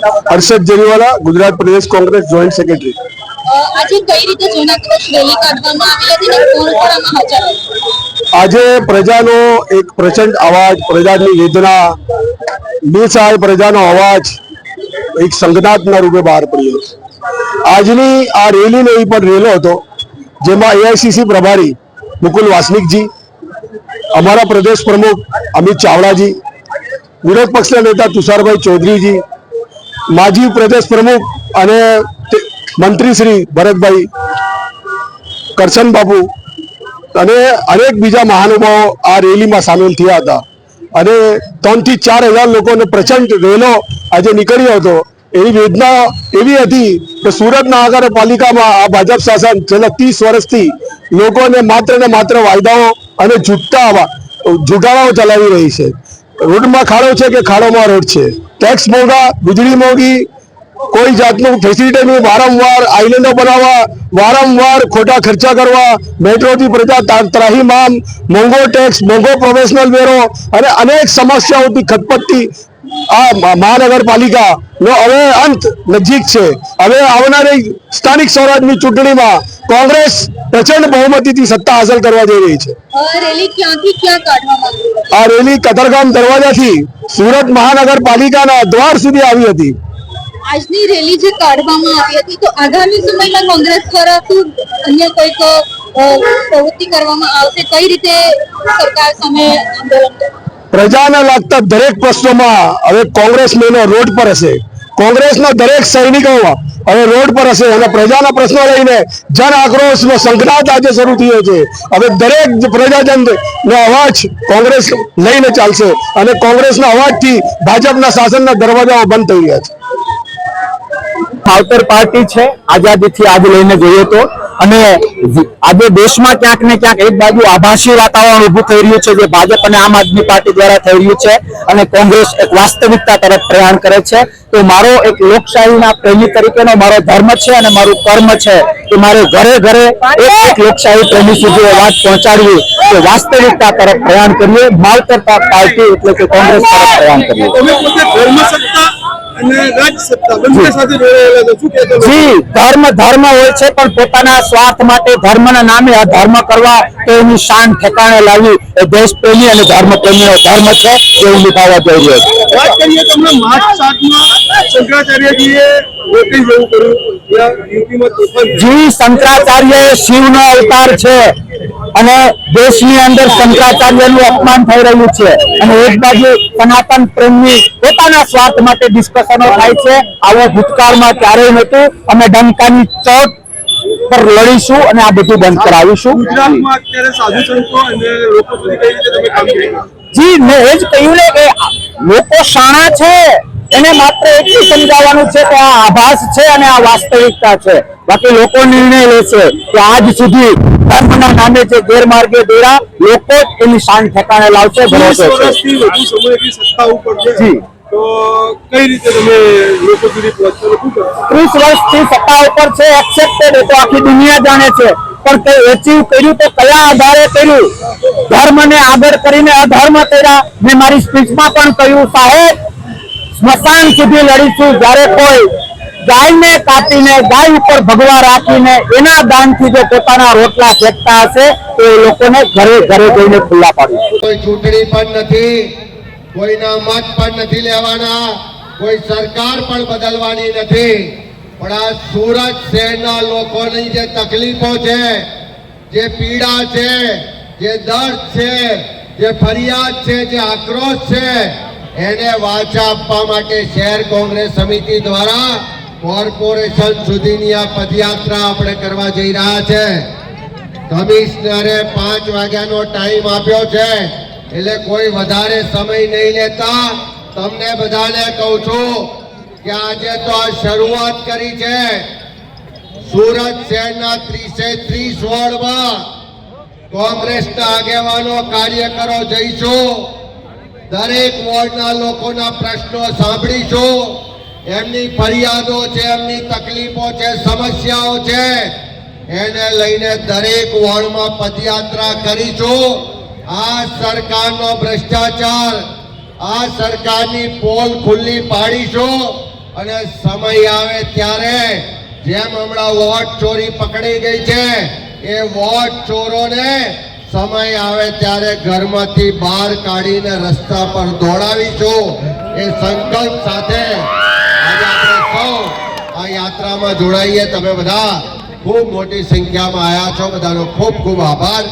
હર્ષદ જરીવાલા ગુજરાત પ્રદેશ Congress joint secretary. આજે કઈ રીતે જૂના દિવસ રેલી કાઢવામાં આવી હતી કોણ કોણ હાજર આજે પ્રજાનો એક પ્રચંડ અવાજ પ્રજાની વેદના નિસહાય પ્રજાનો અવાજ એક સંગનાથના રૂપે બહાર પડ્યો આજની આ રેલી એ પણ રેલો હતો જેમાં એઆઈસીસી પ્રભારી મુકુલ વાસનિકજી અમારા પ્રદેશ પ્રમુખ અમિત ચાવડાજી વિરોધ પક્ષના નેતા તુષારભાઈ ચૌધરીજી માજી પ્રદેશ પ્રમુખ અને મંત્રી શ્રી ભરતભાઈ કરશન બાબુ અને અનેક બીજા મહાનુભાવો આ રેલીમાં સામેલ થયા હતા. અને ત્રણથી ચાર હજાર લોકોને પ્રચંડ રેલો આજે નીકળ્યો હતો. એની વેદના એવી હતી કે સુરત મહાનગરપાલિકામાં આ ભાજપ શાસન છેલ્લા ત્રીસ વર્ષથી લોકોને માત્ર ને માત્ર વાયદાઓ અને જૂઠા વા- જુગારાઓ ચલાવી રહી છે. રોડમાં ખાડો છે કે ખાડોમાં રોડ છે? ટેક્સ મોંઘા, વીજળી મોંઘી, કોઈ જાતનું ફેસિલિટી નહીં, વારંવાર આઇલેન્ડો બનાવવા, વારંવાર ખોટા ખર્ચા કરવા, મેટ્રોથી પ્રજા ત્રાહિમામ મોંઘો ટેક્સ મોંઘો પ્રોફેશનલ વેરો અને અનેક સમસ્યાઓથી ખતપતથી આ મહાનગરપાલિકા નો હવે અંત નજીક છે હવે આવનારી સ્થાનિક સ્વરાજની ચૂંટણીમાં કોંગ્રેસ પ્રચંડ બહુમતીથી સત્તા હાંસલ કરવા જઈ રહી છે? આ રેલી કતરગામ દરવાજાથી સુરત મહાનગરપાલિકાના દ્વાર સુધી આવી હતી આજની રેલી જે કાઢવામાં આવી હતી તો આગામી સમયમાં કોંગ્રેસ દ્વારા શું અન્ય કોઈક પ્રવૃત્તિ કરવામાં આવશે કઈ રીતે સરકાર સામે આંદોલન કરશે? પ્રજાને લાગતા દરેક પ્રશ્નોમાં હવે કોંગ્રેસ મેનો રોડ પર હશે. કોંગ્રેસના દરેક સૈનિકો હવે રોડ પર હશે અને પ્રજાના પ્રશ્નો લઈને જન આક્રોશનો સંઘનાથ આજે શરૂ થયો છે. હવે દરેક પ્રજાજનનો અવાજ કોંગ્રેસ લઈને ચાલશે અને કોંગ્રેસના અવાજથી ભાજપના શાસનના દરવાજાઓ બંધ થઈ રહ્યા છે. માવતર પાર્ટી છે. આઝાદીથી આજ લઈને જોઈએ તો અને આજે દેશમાં ક્યાંક ને ક્યાંક એક બાજુ આભાસી વાતાવરણ ઊભું થઈ રહ્યું છે, જે ભાજપ અને આમ આદમી પાર્ટી દ્વારા થઈ રહ્યું છે અને કોંગ્રેસ એક વાસ્તવિકતા તરફ પ્રયાણ કરે છે. તો મારો એક લોકશાહીના પ્રેમી તરીકેનો મારો ધર્મ છે અને મારું કર્મ છે કે મારે ઘરે ઘરે એક એક લોકશાહી પ્રેમી સુધી વાત પહોંચાડવી. કે વાસ્તવિકતા તરફ પ્રયાણ કરીએ માવતર પાર્ટી એટલે કે કોંગ્રેસ તરફ પ્રયાણ કરીએ. જી. ધર્મ ધર્મ હોય છે પણ પોતાના સ્વાર્થ માટે ધર્મના નામે અધર્મ કરવા તો એની શાન ઠેકાણે લાવી એ દેશ પ્રેમી અને ધર્મ પ્રેમીનો ધર્મ છે જે હું નિભાવવા જઈ રહ્યો છું. વાત કરીએ તો માર્ચ સાતમાં શંકરાચાર્યજીએ જેવું કર્યું. જી શંકરાચાર્ય એ શિવનો અવતાર છે. અને દેશની અંદર શંકરાચાર્યનું અપમાન થઈ રહ્યું છે. અને એક બાજુ સનાતન પ્રેમની પોતાના સ્વાર્થ માટે ડિસ્કશનો થાય છે. આવો ભૂતકાળમાં ક્યારેય નહોતું. અમે ડંકાની ચોટ પર લડીશું અને આ બધું બંધ કરાવીશું? જી મેં એ જ કહ્યું ને કે લોકો શાણા છે. એને માત્ર એટલું સમજાવવાનું છે કે આ આભાસ છે અને આ વાસ્તવિકતા છે. બાકી લોકો નિર્ણય લેશે કે આજ સુધી ધર્મના નામે જે ગેરમાર્ગે દોરા લોકો જ એની શાન ઠેકાણે લાવશે ભરોસો છે. વર્ષથી વધુ સમયથી સત્તા ઉપર છે. જી. તો કઈ રીતે તમે લોકો સુધી પહોંચશો અને શું કરશો? ત્રીસ વર્ષથી સત્તા ઉપર છે એક્સેપ્ટેડ એ તો આખી દુનિયા જાણે છે. પણ તે એચીવ કર્યું તો કયા આધારે કર્યું? ધર્મને આગળ કરીને અધર્મ કર્યા. મેં મારી સ્પીચમાં પણ કહ્યું સાહેબ સ્મશાન સુધી લડીશું જ્યારે કોઈ ગાયને કાપીને, ગાય ઉપર ભગવા રાખીને એના દાનથી જે પોતાના રોટલા ફેંકતા હશે એ લોકોને ઘરે ઘરે જઈને ખુલ્લા પાડી કોઈ ચૂંટણી પણ નથી, કોઈના મત પણ નથી લેવાના, કોઈ સરકાર પણ બદલવાની નથી. પણ આ સુરત શહેરના લોકોની જે તકલીફો છે, જે પીડા છે, જે દર્દ છે, જે ફરિયાદ છે, જે આક્રોશ છે, એને વાચા આપવા માટે શહેર કોંગ્રેસ સમિતિ દ્વારા કોર્પોરેશન સુધીની આ પદયાત્રા આપણે કરવા જઈ રહ્યા છે. કમિશનરે પાંચ વાગ્યાનો ટાઈમ આપ્યો છે. એટલે કોઈ વધારે સમય નહીં લેતા તમને બધાને કહું છું કે આજે તો આ શરૂઆત કરી છે. સુરત શહેરના ત્રીસે ત્રીસ વોર્ડમાં કોંગ્રેસના આગેવાનો કાર્યકરો જઈશું. દરેક વોર્ડના લોકોના પ્રશ્નો સાંભળીશું. એમની ફરિયાદો છે, એમની તકલીફો છે, સમસ્યાઓ છે. એને લઈને દરેક વોર્ડમાં પદયાત્રા કરીશું. આ સરકારનો ભ્રષ્ટાચાર, આ સરકારની પોલ ખુલ્લી પાડીશું અને સમય આવે ત્યારે જેમ હમણાં વોટ ચોરી પકડી ગઈ છે, એ વોટ ચોરોને સમય આવે ત્યારે ઘરમાંથી બહાર કાઢીને રસ્તા પર દોડાવીશું. એ સંકલ્પ સાથે આ યાત્રામાં જોડાઈએ તમે બધા. ખૂબ મોટી સંખ્યામાં આવ્યા છો. બધાનો ખૂબ ખૂબ આભાર.